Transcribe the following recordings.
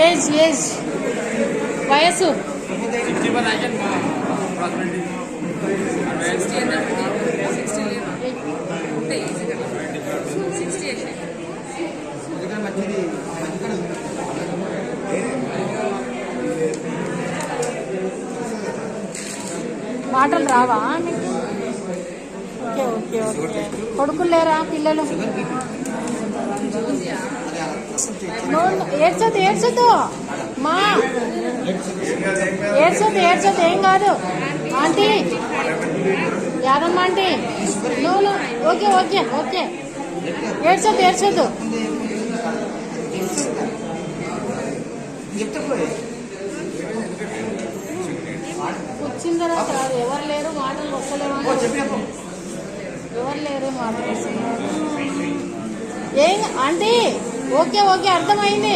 Age age వయసు మాటలు రావా? నీకు ఓకే ఓకే ఓకే. కొడుకులు లేరా పిల్లలు? ఏడ్చొద్దు ఏడ్చొద్దు. మా ఏడ్చొద్దు ఏడ్చొద్దు. ఏం కాదు. Aunty Yadamma aunty. No no. Okay okay okay. ఏడ్చొద్దు ఏడ్చొద్దు. వచ్చిన తర్వాత ఎవరు లేరు మాటలు వస్తలేమో ఎవరు లేరు మాటలు ఏం ఆంటీ? ఓకే ఓకే అర్థమైంది.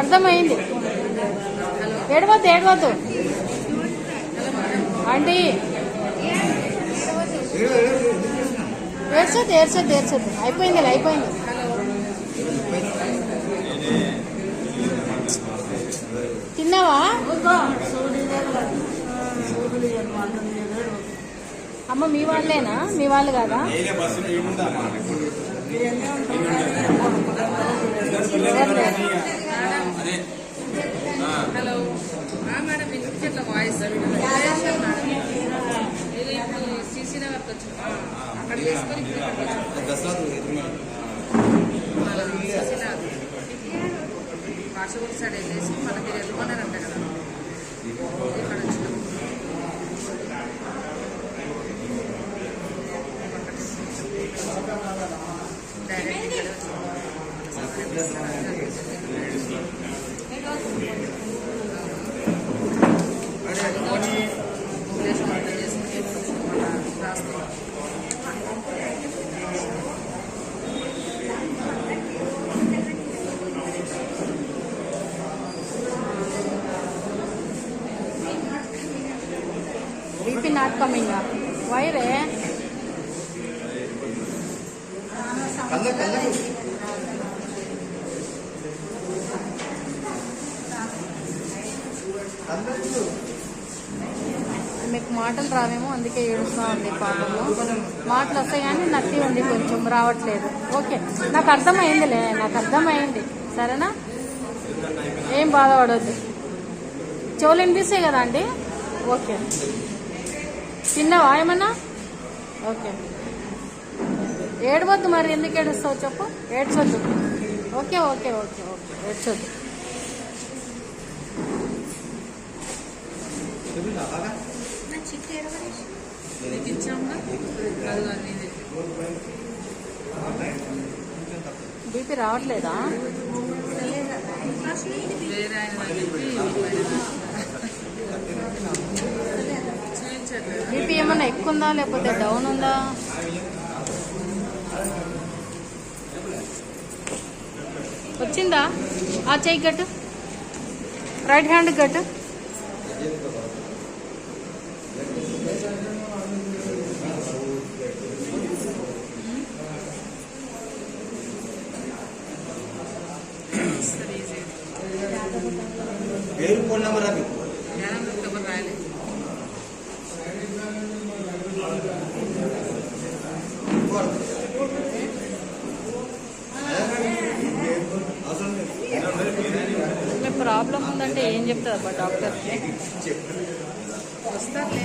అర్థమైంది. ఏడవద్దు ఏడవద్దు. ఆంటీ. ఏడ్చొద్దు ఏడ్చొద్దు ఏడ్చొద్దు. అయిపోయింది అయిపోయింది. తిన్నావా? అమ్మ మీ వాళ్ళేనా? మీ వాళ్ళు కాదా? సీసీ నగర్కి వచ్చిన అక్కడ తీసుకొని వాట్సాప్ సైడ్ వెళ్ళేసి మనకి వెళ్ళమన్నారంట కదా. ఇక్కడ వచ్చినాం డైరెక్ట్ ఇక్కడ బీపీ నాట్ కమింగ్ వైరే మీకు మాటలు రావేమో అందుకే ఏడుస్తా ఉంది పాపము. మాటలు వస్తాయి కానీ నత్తి ఉంది కొంచెం రావట్లేదు. ఓకే నాకు అర్థమైందిలే నాకు అర్థమైంది. సరేనా? ఏం బాధపడొద్దు. చెవులు వినిపిస్తాయి కదా అండి? ఓకే. తిన్నావా ఏమన్నా? ఓకే. ఏడవద్దు మరి ఎందుకు ఏడుస్తావు చెప్పు? ఏడ్చొద్దు. Okay okay okay okay. ఏడ్చొద్దు. BP రావట్లేదా? బీపీ ఏమన్నా ఎక్కువ ఉందా లేకపోతే డౌన్ ఉందా వచ్చిందా? ఆ చెయ్యి గట్టు రైట్ హ్యాండ్ గట్టు పేరు ఫోన్ నెంబర్ అది ప్రాబ్లం ఏం చెప్తారు అబ్బా డాక్టర్? వస్తారులే.